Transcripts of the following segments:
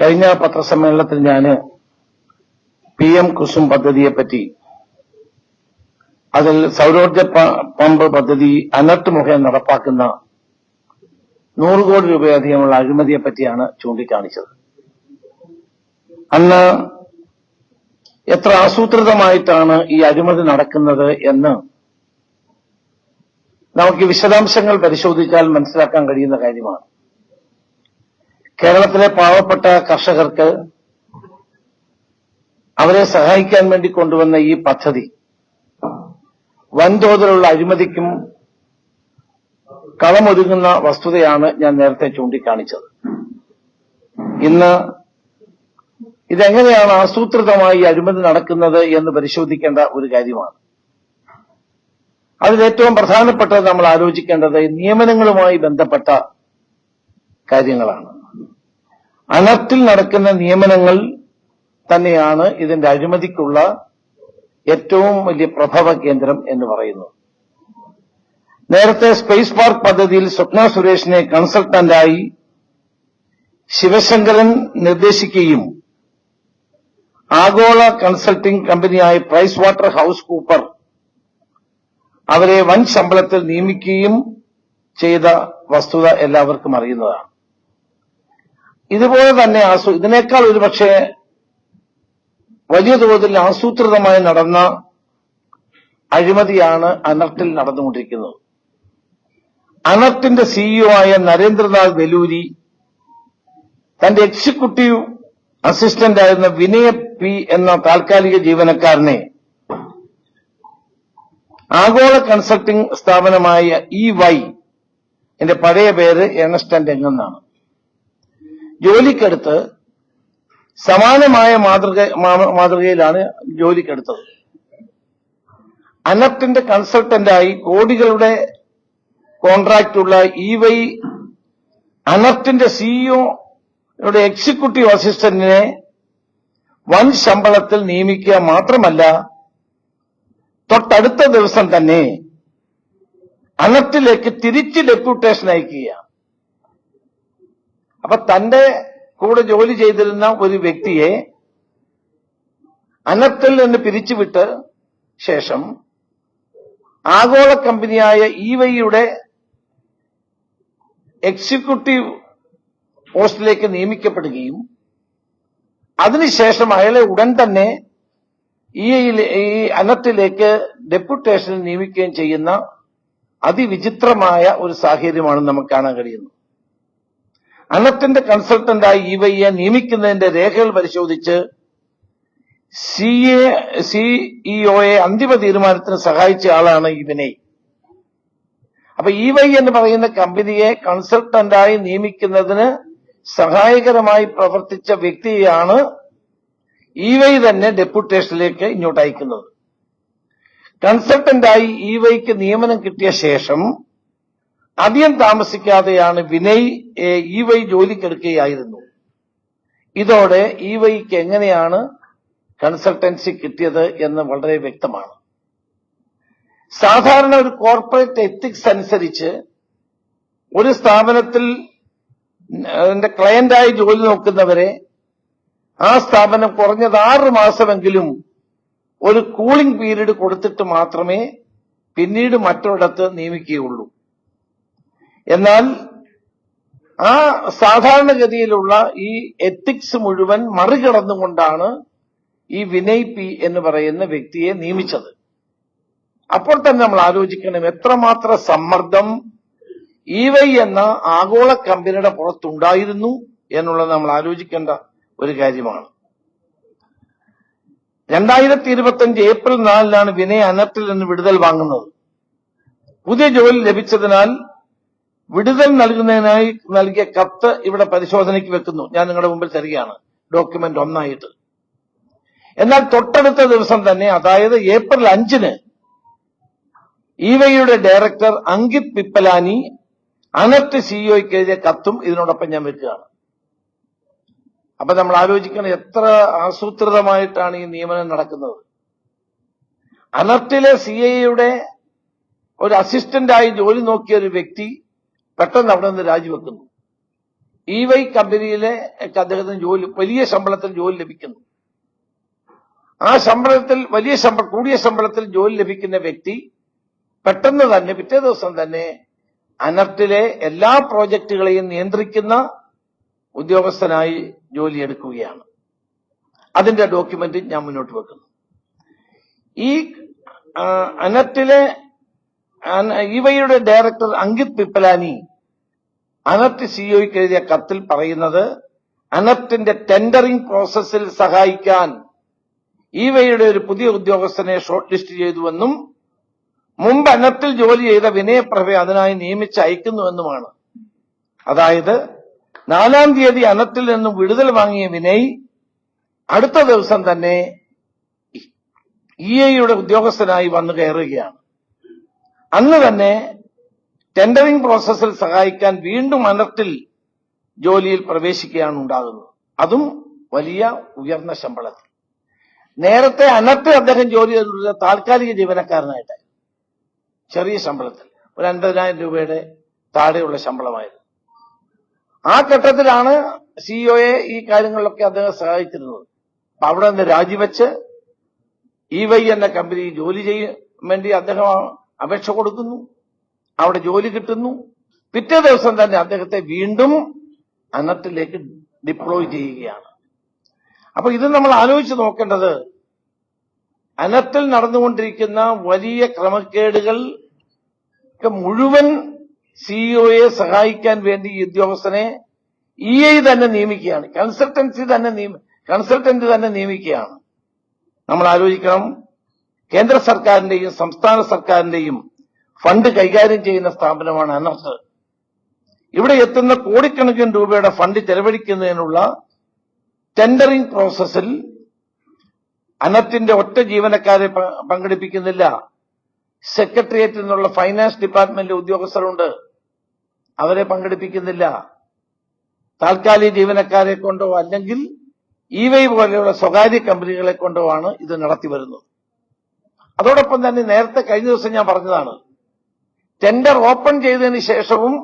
കഴിഞ്ഞ പത്രസമ്മേളനത്തിൽ ഞാൻ പി എം കുസും പദ്ധതിയെപ്പറ്റി അതിൽ സൗരോർജ പമ്പ് പദ്ധതി അനർട്ട് മുഖേന നടപ്പാക്കുന്ന നൂറ് കോടി രൂപയധികമുള്ള അഴിമതിയെപ്പറ്റിയാണ് ചൂണ്ടിക്കാണിച്ചത്. അന്ന് എത്ര ആസൂത്രിതമായിട്ടാണ് ഈ അഴിമതി നടക്കുന്നത് എന്ന് നമുക്ക് വിശദാംശങ്ങൾ പരിശോധിച്ചാൽ മനസ്സിലാക്കാൻ കഴിയുന്ന കാര്യമാണ്. കേരളത്തിലെ പാവപ്പെട്ട കർഷകർക്ക് അവരെ സഹായിക്കാൻ വേണ്ടി കൊണ്ടുവന്ന ഈ പദ്ധതി വൻതോതിലുള്ള അഴിമതിക്കും കളമൊരുങ്ങുന്ന വസ്തുതയാണ് ഞാൻ നേരത്തെ ചൂണ്ടിക്കാണിച്ചത്. ഇന്ന് ഇതെങ്ങനെയാണ് ആസൂത്രിതമായി അഴിമതി നടക്കുന്നത് എന്ന് പരിശോധിക്കേണ്ട ഒരു കാര്യമാണ്. അതിലേറ്റവും പ്രധാനപ്പെട്ടത് നമ്മൾ ആലോചിക്കേണ്ടത് നിയമനങ്ങളുമായി ബന്ധപ്പെട്ട കാര്യങ്ങളാണ്. അനർട്ടിൽ നടക്കുന്ന നിയമനങ്ങൾ തന്നെയാണ് ഇതിന്റെ അഴിമതിക്കുള്ള ഏറ്റവും വലിയ പ്രഭവ കേന്ദ്രം എന്ന് പറയുന്നു നേരത്തെ സ്പേസ് പാർക്ക് പദ്ധതിയിൽ സ്വപ്ന സുരേഷിനെ കൺസൾട്ടന്റായി ശിവശങ്കരൻ നിർദ്ദേശിക്കുകയും ആഗോള കൺസൾട്ടിംഗ് കമ്പനിയായ പ്രൈസ് വാട്ടർ ഹൌസ് കൂപ്പർ അവരെ വൻ ശമ്പളത്തിൽ നിയമിക്കുകയും ചെയ്ത വസ്തുത എല്ലാവർക്കും അറിയുന്നതാണ്. ഇതുപോലെ തന്നെ ആസൂ ഇതിനേക്കാൾ ഒരുപക്ഷെ വലിയ തോതിൽ ആസൂത്രിതമായി നടന്ന അഴിമതിയാണ് അനർട്ടിൽ നടന്നുകൊണ്ടിരിക്കുന്നത്. അനർട്ടിന്റെ സിഇഒ ആയ നരേന്ദ്രനാഥ് വെലൂരി തന്റെ എക്സിക്യൂട്ടീവ് അസിസ്റ്റന്റ് ആയിരുന്ന വിനയ പി എന്ന താൽക്കാലിക ജീവനക്കാരനെ ആഗോള കൺസൾട്ടിംഗ് സ്ഥാപനമായ ഇ വൈ എന്റെ പഴയ പേര് എണസ്റ്റന്റ് എങ്ങെന്നാണ് ജോലിക്കെടുത്ത് സമാനമായ മാതൃക മാതൃകയിലാണ് ജോലിക്കെടുത്തത്. അനർട്ടിന്റെ കൺസൾട്ടന്റായി കോടികളുടെ കോൺട്രാക്റ്റുള്ള ഇ വൈ അനർട്ടിന്റെ സിഇഒയുടെ എക്സിക്യൂട്ടീവ് അസിസ്റ്റന്റിനെ വൻ ശമ്പളത്തിൽ നിയമിക്കുക മാത്രമല്ല തൊട്ടടുത്ത ദിവസം തന്നെ അനർട്ടിലേക്ക് തിരിച്ച് ഡെപ്യൂട്ടേഷൻ അയക്കുക അപ്പൊ തന്റെ കൂടെ ജോലി ചെയ്തിരുന്ന ഒരു വ്യക്തിയെ അനത്തിൽ നിന്ന് പിരിച്ചുവിട്ട് ശേഷം ആഗോള കമ്പനിയായ ഇ വൈയുടെ എക്സിക്യൂട്ടീവ് പോസ്റ്റിലേക്ക് നിയമിക്കപ്പെടുകയും അതിനുശേഷം അയാളെ ഉടൻ തന്നെ ഈ ഈ അനത്തിലേക്ക് ഡെപ്യൂട്ടേഷൻ നിയമിക്കുകയും ചെയ്യുന്ന അതിവിചിത്രമായ ഒരു സാഹചര്യമാണ് നമുക്ക് കാണാൻ കഴിയുന്നത്. അനർട്ടിന്റെ കൺസൾട്ടന്റായി ഇ വൈയെ നിയമിക്കുന്നതിന്റെ രേഖകൾ പരിശോധിച്ച് സി എ സിഇഒയെ അന്തിമ തീരുമാനത്തിന് സഹായിച്ച ആളാണ് ഇവനെ. അപ്പൊ ഇ വൈ എന്ന് പറയുന്ന കമ്പനിയെ കൺസൾട്ടന്റായി നിയമിക്കുന്നതിന് സഹായകരമായി പ്രവർത്തിച്ച വ്യക്തിയാണ് ഇ വൈ തന്നെ ഡെപ്യൂട്ടേഷനിലേക്ക് ഇങ്ങോട്ട് അയക്കുന്നത് കൺസൾട്ടന്റായി ഇ വൈക്ക് നിയമനം കിട്ടിയ ശേഷം അധികം താമസിക്കാതെയാണ് വിനയ് ഇ വൈ ജോലിക്കെടുക്കുകയായിരുന്നു. ഇതോടെ ഇ വൈക്ക് എങ്ങനെയാണ് കൺസൾട്ടൻസി കിട്ടിയത് എന്ന് വളരെ വ്യക്തമാണ്. സാധാരണ ഒരു കോർപ്പറേറ്റ് എത്തിക്സ് അനുസരിച്ച് ഒരു സ്ഥാപനത്തിൽ എന്റെ ക്ലയന്റായി ജോലി നോക്കുന്നവരെ ആ സ്ഥാപനം കുറഞ്ഞത് ആറ് മാസമെങ്കിലും ഒരു കൂളിംഗ് പീരീഡ് കൊടുത്തിട്ട് മാത്രമേ പിന്നീട് മറ്റൊരിടത്ത് നിയമിക്കുകയുള്ളൂ. എന്നാൽ ആ സാധാരണഗതിയിലുള്ള ഈ എത്തിക്സ് മുഴുവൻ മറികടന്നുകൊണ്ടാണ് ഈ വിനയ് പി എന്ന് പറയുന്ന വ്യക്തിയെ നിയമിച്ചത്. അപ്പോൾ തന്നെ നമ്മൾ ആലോചിക്കണം എത്രമാത്രം സമ്മർദ്ദം ഇ വൈ എന്ന ആഗോള കമ്പനിയുടെ പുറത്തുണ്ടായിരുന്നു എന്നുള്ളത് നമ്മൾ ആലോചിക്കേണ്ട ഒരു കാര്യമാണ്. രണ്ടായിരത്തി ഇരുപത്തിയഞ്ച് ഏപ്രിൽ നാലിനാണ് വിനയ് അനർട്ടിൽ നിന്ന് വിടുതൽ വാങ്ങുന്നത്. പുതിയ ജോലി ലഭിച്ചതിനാൽ വിടുതൽ നൽകുന്നതിനായി നൽകിയ കത്ത് ഇവിടെ പരിശോധനയ്ക്ക് വെക്കുന്നു. ഞാൻ നിങ്ങളുടെ മുമ്പിൽ തരികയാണ്. ഡോക്യുമെന്റ് ഒന്നായിട്ട്. എന്നാൽ തൊട്ടടുത്ത ദിവസം തന്നെ അതായത് ഏപ്രിൽ അഞ്ചിന് ഇവയുടെ ഡയറക്ടർ അങ്കിത് പിപ്പലാനി അനർട്ട് സിഇഒയ്ക്ക് എഴുതിയ കത്തും ഇതിനോടൊപ്പം ഞാൻ വെക്കുകയാണ്. അപ്പൊ നമ്മൾ ആലോചിക്കണം എത്ര ആസൂത്രിതമായിട്ടാണ് ഈ നിയമനം നടക്കുന്നത്. അനർട്ടിലെ സി ഐയുടെ ഒരു അസിസ്റ്റന്റായി ജോലി നോക്കിയ ഒരു വ്യക്തി പെട്ടെന്ന് അവിടെ നിന്ന് രാജിവെക്കുന്നു. ഇ വൈ കമ്പനിയിലെ അദ്ദേഹത്തിന് ജോലി വലിയ ശമ്പളത്തിൽ ജോലി ലഭിക്കുന്നു. ആ ശമ്പളത്തിൽ വലിയ കൂടിയ ശമ്പളത്തിൽ ജോലി ലഭിക്കുന്ന വ്യക്തി പെട്ടെന്ന് തന്നെ പിറ്റേ ദിവസം തന്നെ അനർട്ടിലെ എല്ലാ പ്രോജക്റ്റുകളെയും നിയന്ത്രിക്കുന്ന ഉദ്യോഗസ്ഥനായി ജോലിയെടുക്കുകയാണ് അതിന്റെ ഡോക്യുമെന്റ് ഞാൻ മുന്നോട്ട് വെക്കുന്നു. ഈ അനർട്ടിലെ ഇവയുടെ ഡയറക്ടർ അങ്കിത് പിപ്പലാനി അനർട്ട് സിഇഒയ്ക്ക് എഴുതിയ കത്തിൽ പറയുന്നത് അനത്തിന്റെ ടെൻഡറിംഗ് പ്രോസസ്സിൽ സഹായിക്കാൻ ഇവയുടെ ഒരു പുതിയ ഉദ്യോഗസ്ഥനെ ഷോർട്ട് ലിസ്റ്റ് ചെയ്തുവെന്നും മുമ്പ് അനത്തിൽ ജോലി ചെയ്ത വിനയപ്രഭയെ അതിനായി നിയമിച്ച് അയക്കുന്നുവെന്നുമാണ്. അതായത് നാലാം തീയതി അനത്തിൽ നിന്നും വിടുതൽ വാങ്ങിയ വിനയ് അടുത്ത ദിവസം തന്നെ ഇ എയുടെ ഉദ്യോഗസ്ഥനായി വന്നു കയറുകയാണ്. അന്ന് തന്നെ ടെൻഡറിംഗ് പ്രോസസ്സിൽ സഹായിക്കാൻ വീണ്ടും അനർട്ടിൽ ജോലിയിൽ പ്രവേശിക്കുകയാണ് ഉണ്ടാകുന്നത്. അതും വലിയ ഉയർന്ന ശമ്പളത്തിൽ. നേരത്തെ അനർട്ട് അദ്ദേഹം ജോലി ചെയ്തിട്ടുള്ള താൽക്കാലിക ജീവനക്കാരനായിട്ടായി. ചെറിയ ശമ്പളത്തിൽ. ഒരു അൻപതിനായിരം രൂപയുടെ താഴെയുള്ള ശമ്പളമായിരുന്നു. ആ ഘട്ടത്തിലാണ് സിഇഒയെ ഈ കാര്യങ്ങളിലൊക്കെ അദ്ദേഹം സഹായിച്ചിരുന്നത്. അപ്പൊ അവിടെ നിന്ന് രാജിവെച്ച് ഇ വൈ എന്ന കമ്പനി ജോലി ചെയ്യാൻ വേണ്ടി അദ്ദേഹം അപേക്ഷ കൊടുക്കുന്നു. അവിടെ ജോലി കിട്ടുന്നു. പിറ്റേ ദിവസം തന്നെ അദ്ദേഹത്തെ വീണ്ടും അനത്തിലേക്ക് ഡിപ്ലോയ് ചെയ്യുകയാണ്. അപ്പൊ ഇത് നമ്മൾ ആലോചിച്ച് നോക്കേണ്ടത് അനത്തിൽ നടന്നുകൊണ്ടിരിക്കുന്ന വലിയ ക്രമക്കേടുകൾ മുഴുവൻ സിഇഒയെ സഹായിക്കാൻ വേണ്ടി ഈ ഉദ്യോഗസ്ഥനെ ഇ ഐ തന്നെ നിയമിക്കുകയാണ്. കൺസൾട്ടൻസി തന്നെ കൺസൾട്ടന്റ് തന്നെ നിയമിക്കുകയാണ്. നമ്മൾ ആലോചിക്കണം കേന്ദ്ര സർക്കാരിന്റെയും സംസ്ഥാന സർക്കാരിന്റെയും ഫണ്ട് കൈകാര്യം ചെയ്യുന്ന സ്ഥാപനമാണ് അനർട്ട് ഇവിടെ എത്തുന്ന കോടിക്കണക്കിന് രൂപയുടെ ഫണ്ട് ചെലവഴിക്കുന്നതിനുള്ള ടെൻഡറിംഗ് പ്രോസസ്സിൽ അനത്തിന്റെ ഒറ്റ ജീവനക്കാരെ പങ്കെടുപ്പിക്കുന്നില്ല. സെക്രട്ടേറിയറ്റിൽ നിന്നുള്ള ഫൈനാൻസ് ഡിപ്പാർട്ട്മെന്റ് ഉദ്യോഗസ്ഥരുണ്ട്. അവരെ പങ്കെടുപ്പിക്കുന്നില്ല. താൽക്കാലിക ജീവനക്കാരെ കൊണ്ടോ അല്ലെങ്കിൽ ഇ വൈ പോലെയുള്ള സ്വകാര്യ കമ്പനികളെ കൊണ്ടോ ആണ് ഇത് നടത്തി വരുന്നത്. അതോടൊപ്പം തന്നെ നേരത്തെ കഴിഞ്ഞ ദിവസം ഞാൻ പറഞ്ഞതാണ് ടെൻഡർ ഓപ്പൺ ചെയ്തതിന് ശേഷവും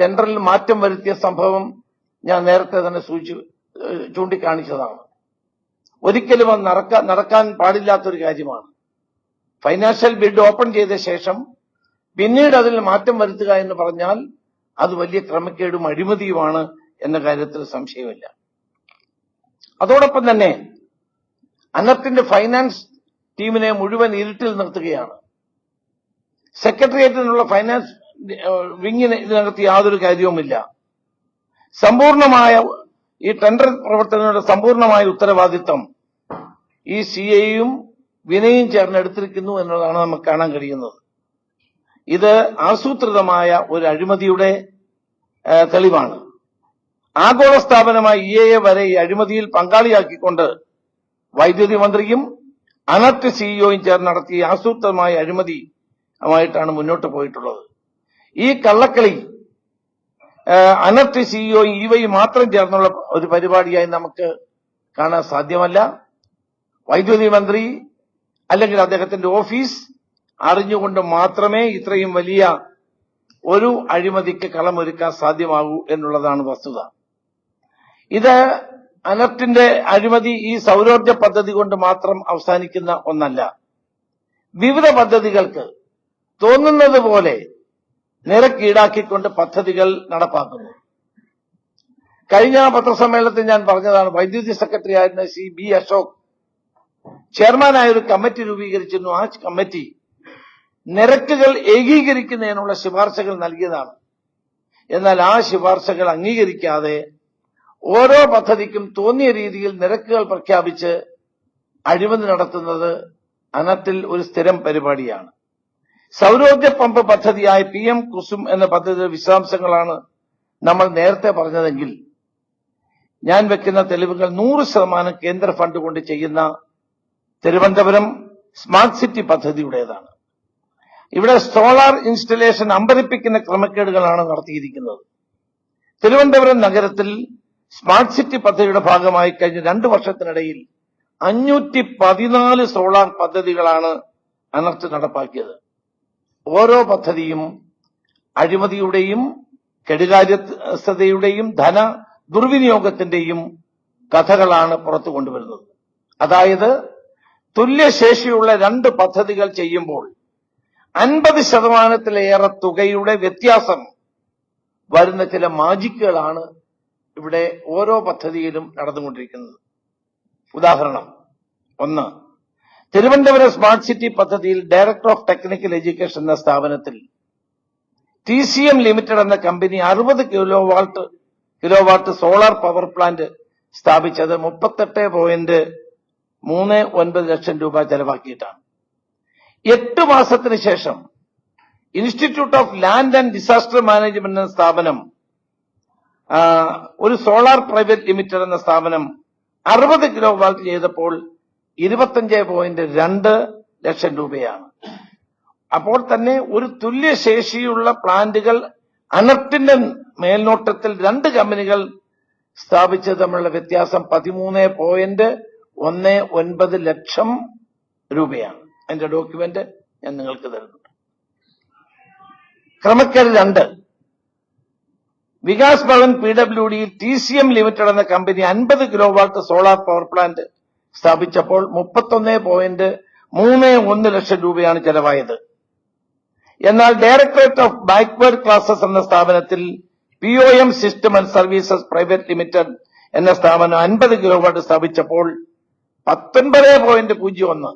ടെൻഡറിൽ മാറ്റം വരുത്തിയ സംഭവം ഞാൻ നേരത്തെ തന്നെ സൂചി ചൂണ്ടിക്കാണിച്ചതാണ്. ഒരിക്കലും അത് നടക്ക നടക്കാൻ പാടില്ലാത്തൊരു കാര്യമാണ്. ഫൈനാൻഷ്യൽ ബിഡ് ഓപ്പൺ ചെയ്ത ശേഷം പിന്നീട് അതിൽ മാറ്റം വരുത്തുക എന്ന് പറഞ്ഞാൽ അത് വലിയ ക്രമക്കേടും അഴിമതിയുമാണ് എന്ന കാര്യത്തിൽ സംശയമില്ല. അതോടൊപ്പം തന്നെ അന്നത്തിന്റെ ഫൈനാൻസ് ടീമിനെ മുഴുവൻ ഇരുട്ടിൽ നിർത്തുകയാണ്. സെക്രട്ടേറിയറ്റിനുള്ള ഫൈനാൻസ് വിങ്ങിന് ഇതിനകത്ത് യാതൊരു കാര്യവുമില്ല. സമ്പൂർണമായ ഈ ടെൻഡർ പ്രവർത്തനങ്ങളുടെ സമ്പൂർണമായ ഉത്തരവാദിത്തം ഈ സി ഐയും വിനയും ചേർന്ന് എടുത്തിരിക്കുന്നു എന്നുള്ളതാണ് നമുക്ക് കാണാൻ കഴിയുന്നത്. ഇത് ആസൂത്രിതമായ ഒരു അഴിമതിയുടെ തെളിവാണ്. ആഗോള സ്ഥാപനമായ ഇ എ വരെ ഈ അഴിമതിയിൽ പങ്കാളിയാക്കിക്കൊണ്ട് വൈദ്യുതി മന്ത്രിയും അനർട്ട് സിഇഒയും ചേർന്ന് നടത്തിയ ആസൂത്രിതമായ അഴിമതിയുമായിട്ടാണ് മുന്നോട്ട് പോയിട്ടുള്ളത്. ഈ കള്ളക്കളി അനർട്ടി സിഇഒ ഇ വൈ മാത്രം ചേർന്നുള്ള ഒരു പരിപാടിയായി നമുക്ക് കാണാൻ സാധ്യമല്ല. വൈദ്യുതി മന്ത്രി അല്ലെങ്കിൽ അദ്ദേഹത്തിന്റെ ഓഫീസ് അറിഞ്ഞുകൊണ്ട് മാത്രമേ ഇത്രയും വലിയ ഒരു അഴിമതിക്ക് കളമൊരുക്കാൻ സാധ്യമാകൂ എന്നുള്ളതാണ് വസ്തുത. ഇത് അനർട്ടിന്റെ അഴിമതി ഈ സൗരോർജ പദ്ധതി കൊണ്ട് മാത്രം അവസാനിക്കുന്ന ഒന്നല്ല. വിവിധ പദ്ധതികൾക്ക് തോന്നുന്നത് പോലെ നിരക്കീടാക്കിക്കൊണ്ട് പദ്ധതികൾ നടപ്പാക്കുന്നു. കഴിഞ്ഞ പത്രസമ്മേളനത്തിൽ ഞാൻ പറഞ്ഞതാണ് വൈദ്യുതി സെക്രട്ടറി ആയിരുന്ന സി ബി അശോക് ചെയർമാനായ ഒരു കമ്മിറ്റി രൂപീകരിച്ചിരുന്നു. ആ കമ്മിറ്റി നിരക്കുകൾ ഏകീകരിക്കുന്നതിനുള്ള ശുപാർശകൾ നൽകിയതാണ്. എന്നാൽ ആ ശുപാർശകൾ അംഗീകരിക്കാതെ ഓരോ പദ്ധതിക്കും തോന്നിയ രീതിയിൽ നിരക്കുകൾ പ്രഖ്യാപിച്ച് അഴിമതി നടത്തുന്നത് അനത്തിൽ ഒരു സ്ഥിരം പരിപാടിയാണ്. സൗരോർജ പമ്പ് പദ്ധതിയായ പി എം കുസും എന്ന പദ്ധതിയുടെ വിശദാംശങ്ങളാണ് നമ്മൾ നേരത്തെ പറഞ്ഞതെങ്കിൽ ഞാൻ വെക്കുന്ന തെളിവുകൾ നൂറ് ശതമാനം കേന്ദ്ര ഫണ്ട് കൊണ്ട് ചെയ്യുന്ന തിരുവനന്തപുരം സ്മാർട്ട് സിറ്റി പദ്ധതിയുടേതാണ്. ഇവിടെ സോളാർ ഇൻസ്റ്റലേഷൻ അമ്പരിപ്പിക്കുന്ന ക്രമക്കേടുകളാണ് നടത്തിയിരിക്കുന്നത്. തിരുവനന്തപുരം നഗരത്തിൽ സ്മാർട്ട് സിറ്റി പദ്ധതിയുടെ ഭാഗമായി കഴിഞ്ഞ രണ്ടു വർഷത്തിനിടയിൽ അഞ്ഞൂറ്റി പതിനാല് സോളാർ പദ്ധതികളാണ് അനർച്ച നടപ്പാക്കിയത്. ഓരോ പദ്ധതിയും അഴിമതിയുടെയും കെടുകാര്യസ്ഥതയുടെയും ധന ദുർവിനിയോഗത്തിന്റെയും കഥകളാണ് പുറത്തു കൊണ്ടുവരുന്നത്. അതായത് തുല്യശേഷിയുള്ള രണ്ട് പദ്ധതികൾ ചെയ്യുമ്പോൾ അൻപത് ശതമാനത്തിലേറെ തുകയുടെ വ്യത്യാസം വരുന്ന ചില മാജിക്കുകളാണ് ഇവിടെ ഓരോ പദ്ധതിയിലും നടന്നുകൊണ്ടിരിക്കുന്നത്. ഉദാഹരണം ഒന്ന് തിരുവനന്തപുരം സ്മാർട്ട് സിറ്റി പദ്ധതിയിൽ ഡയറക്ടർ ഓഫ് ടെക്നിക്കൽ എഡ്യൂക്കേഷൻ എന്ന സ്ഥാപനത്തിൽ ടി സി എം ലിമിറ്റഡ് എന്ന കമ്പനി അറുപത് kilowatt kilo solar power plant സ്ഥാപിച്ചത് മുപ്പത്തെട്ട് പോയിന്റ് മൂന്ന് ഒൻപത് ലക്ഷം രൂപ ചെലവാക്കിയിട്ടാണ്. എട്ട് മാസത്തിന് ശേഷം institute of land and disaster management എന്ന സ്ഥാപനം ഒരു സോളാർ പ്രൈവറ്റ് ലിമിറ്റഡ് എന്ന സ്ഥാപനം അറുപത് കിലോ വാട്ട് ചെയ്തപ്പോൾ ഇരുപത്തഞ്ച് പോയിന്റ് രണ്ട് ലക്ഷം രൂപയാണ്. അപ്പോൾ തന്നെ ഒരു തുല്യശേഷിയുള്ള പ്ലാന്റുകൾ അനർട്ടിന്റെ മേൽനോട്ടത്തിൽ രണ്ട് കമ്പനികൾ സ്ഥാപിച്ചത് തമ്മിലുള്ള വ്യത്യാസം പതിമൂന്ന് പോയിന്റ് ഒന്ന് ഒൻപത് ലക്ഷം രൂപയാണ്. അതിന്റെ ഡോക്യുമെന്റ് ഞാൻ നിങ്ങൾക്ക് തരുന്നുണ്ട്. ക്രമക്കേട് രണ്ട്. Vikas Bhavan P W D T C M limited എന്ന കമ്പനി അൻപത് kilo watt solar power plant സ്ഥാപിച്ചപ്പോൾ മുപ്പത്തൊന്ന് പോയിന്റ് മൂന്ന് ഒന്ന് ലക്ഷം രൂപയാണ് ചെലവായത്. എന്നാൽ ഡയറക്ടറേറ്റ് ഓഫ് ബാക്ക്വേർഡ് ക്ലാസസ് എന്ന സ്ഥാപനത്തിൽ P O M system and services private limited എന്ന സ്ഥാപനം അൻപത് കിലോവാട്ട് സ്ഥാപിച്ചപ്പോൾ പത്തൊൻപത് പോയിന്റ് പൂജ്യം ഒന്ന്.